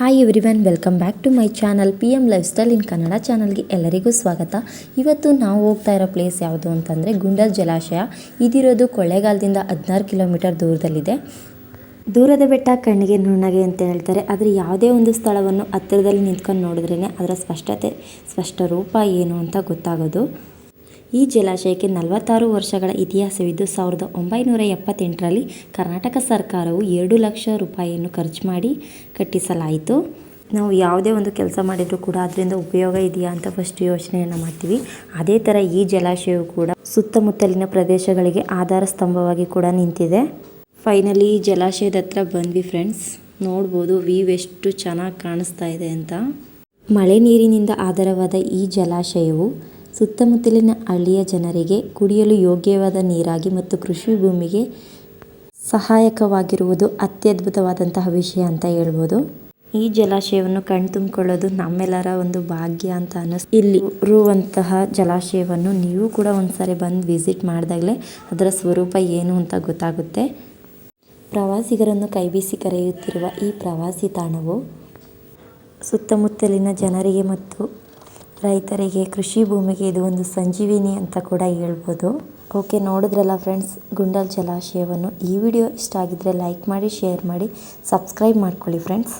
Hi everyone welcome back to my channel P M lifestyle in Kannada ಚಾನಲ್ಗೆ ಎಲ್ಲರಿಗೂ ಸ್ವಾಗತ. ಇವತ್ತು ನಾವು ಹೋಗ್ತಾ ಇರೋ ಪ್ಲೇಸ್ ಯಾವುದು ಅಂತಂದರೆ ಗುಂಡಲ್ ಜಲಾಶಯ. ಇದಿರೋದು ಕೊಳ್ಳೇಗಾಲದಿಂದ ಹದಿನಾರು ಕಿಲೋಮೀಟರ್ ದೂರದಲ್ಲಿದೆ. ದೂರದ ಬೆಟ್ಟ ಕಣ್ಣಿಗೆ ನುಣ್ಣಗೆ ಅಂತ ಹೇಳ್ತಾರೆ. ಆದರೆ ಯಾವುದೇ ಒಂದು ಸ್ಥಳವನ್ನು ಹತ್ತಿರದಲ್ಲಿ ನಿಂತ್ಕೊಂಡು ನೋಡಿದ್ರೇ ಅದರ ಸ್ಪಷ್ಟತೆ, ಸ್ಪಷ್ಟ ರೂಪ ಏನು ಅಂತ ಗೊತ್ತಾಗೋದು. ಈ ಜಲಾಶಯಕ್ಕೆ ನಲವತ್ತಾರು ವರ್ಷಗಳ ಇತಿಹಾಸವಿದ್ದು ಸಾವಿರದ ಒಂಬೈನೂರ ಎಪ್ಪತ್ತೆಂಟರಲ್ಲಿ ಕರ್ನಾಟಕ ಸರ್ಕಾರವು ಎರಡು ಲಕ್ಷ ರೂಪಾಯಿಯನ್ನು ಖರ್ಚು ಮಾಡಿ ಕಟ್ಟಿಸಲಾಯಿತು. ನಾವು ಯಾವುದೇ ಒಂದು ಕೆಲಸ ಮಾಡಿದರೂ ಕೂಡ ಅದರಿಂದ ಉಪಯೋಗ ಇದೆಯಾ ಅಂತ ಫಸ್ಟ್ ಯೋಚನೆಯನ್ನು ಮಾಡ್ತೀವಿ. ಅದೇ ಥರ ಈ ಜಲಾಶಯವು ಕೂಡ ಸುತ್ತಮುತ್ತಲಿನ ಪ್ರದೇಶಗಳಿಗೆ ಆಧಾರ ಸ್ತಂಭವಾಗಿ ಕೂಡ ನಿಂತಿದೆ. ಫೈನಲಿ ಈ ಜಲಾಶಯದ ಹತ್ರ ಬಂದ್ವಿ ಫ್ರೆಂಡ್ಸ್ ನೋಡ್ಬೋದು ವ್ಯೂ ಎಷ್ಟು ಚೆನ್ನಾಗಿ ಕಾಣಿಸ್ತಾ ಇದೆ ಅಂತ. ಮಳೆ ನೀರಿನಿಂದ ಆಧಾರವಾದ ಈ ಜಲಾಶಯವು ಸುತ್ತಮುತ್ತಲಿನ ಹಳ್ಳಿಯ ಜನರಿಗೆ ಕುಡಿಯಲು ಯೋಗ್ಯವಾದ ನೀರಾಗಿ ಮತ್ತು ಕೃಷಿ ಭೂಮಿಗೆ ಸಹಾಯಕವಾಗಿರುವುದು ಅತ್ಯದ್ಭುತವಾದಂತಹ ವಿಷಯ ಅಂತ ಹೇಳ್ಬೋದು. ಈ ಜಲಾಶಯವನ್ನು ಕಣ್ತುಂಬಿಕೊಳ್ಳೋದು ನಮ್ಮೆಲ್ಲರ ಒಂದು ಭಾಗ್ಯ ಅಂತ ಅನ್ನಿಸ್, ಇಲ್ಲಿ ಇರುವಂತಹ ಜಲಾಶಯವನ್ನು ನೀವು ಕೂಡ ಒಂದ್ಸರಿ ಬಂದು ವಿಸಿಟ್ ಮಾಡಿದಾಗಲೇ ಅದರ ಸ್ವರೂಪ ಏನು ಅಂತ ಗೊತ್ತಾಗುತ್ತೆ. ಪ್ರವಾಸಿಗರನ್ನು ಕೈಬೀಸಿ ಕರೆಯುತ್ತಿರುವ ಈ ಪ್ರವಾಸಿ ತಾಣವು ಸುತ್ತಮುತ್ತಲಿನ ಜನರಿಗೆ ಮತ್ತು ರೈತರಿಗೆ ಕೃಷಿ ಭೂಮಿಗೆ ಇದು ಒಂದು ಸಂಜೀವಿನಿ ಅಂತ ಕೂಡ ಹೇಳ್ಬೋದು. ಓಕೆ, ನೋಡಿದ್ರಲ್ಲ ಫ್ರೆಂಡ್ಸ್, ಗುಂಡಲ್ ಜಲಾಶಯವನ್ನು ಈ ವಿಡಿಯೋ ಇಷ್ಟ ಆಗಿದ್ದರೆ ಲೈಕ್ ಮಾಡಿ, ಶೇರ್ ಮಾಡಿ, ಸಬ್ಸ್ಕ್ರೈಬ್ ಮಾಡ್ಕೊಳ್ಳಿ ಫ್ರೆಂಡ್ಸ್.